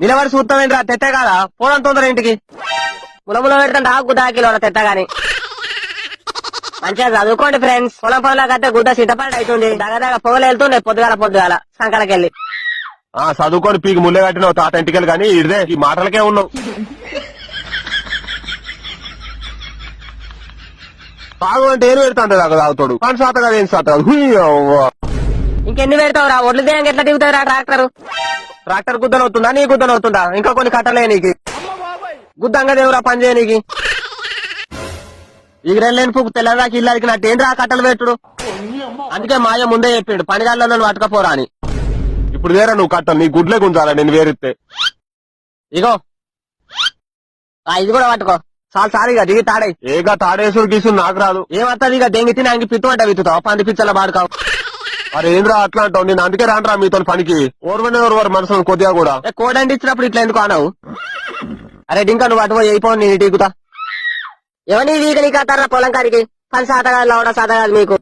నిలబడి చూస్తామేంట్రా తెత్త కాదా? పోదాం తొందర ఇంటికి. ములముల పెడుతుంటా గుడ్డ కిలో తెత్త గాని. మంచిగా చదువుకోండి ఫ్రెండ్స్ పొలం పొలం కట్టే గుడ్డ సిద్ధపడి అవుతుంది దగ్గర పొగలు వెళ్తుండే పొద్దుగాల పొద్దుగాల సంకలకెళ్ళి. ఆ చదువుకొని పీకి ముల్లె కట్టినావు తాత ఇంటికి కానీ ఇదే ఈ మాటలకే ఉన్నావు. తాగు అంటే ఏం పెడతాంటే దాకా తాగుతాడు. పని శాత కాదు ఏం శాత ఇంకెన్ని పెడతావురా? ఒడ్లు దిగాక ఎట్లా దిగుతావురా ట్రాక్టర్? ట్రాక్టర్ గుద్దలు అవుతుందా నీ గుద్దలు అవుతుందా ఇంకా కొన్ని కట్టలే నీకు. గుద్దంగా దేవురా పని చేయనీకి ఈగరేళ్ళని పువ్వు తెల్లదాకి ఇల్లానికి నా ఏంద్రా కట్టలు పెట్టుడు? అందుకే మాయ ముందే చెప్పిండు పనిగాళ్ళలో పట్టుకపోరా అని. ఇప్పుడు వేరే నువ్వు కట్టలు నీ గుడ్లే గుంజాలా? నేను వేరిస్తే ఇగో. ఆ, ఇది కూడా పట్టుకో. చాలు సారిగా దిగి తాడే ఏగా తాడేసుడు గీసుడు నాకు రాదు. ఏమత్తది ఇక దెంగి తిని అంగి పిత్తు అంటే విత్తుతావు? పంది పిచ్చల బాడుకావు. అరే ఏంద్రా అట్లా అంటావు? నేను అందుకే రానరా మీతో పనికి. ఓర్వనే ఓర్వారు మనసులో కొద్దిగా కూడా. కోడండి ఇచ్చినప్పుడు ఇట్లా ఎందుకు అనవు అరే ఇంకా నువ్వు అటు అయిపోవు అయిపోయి నేను టీకుతా ఎవరిని వీగ నీకు పొలం కాడికి? పని సాత కాదు లవడ మీకు.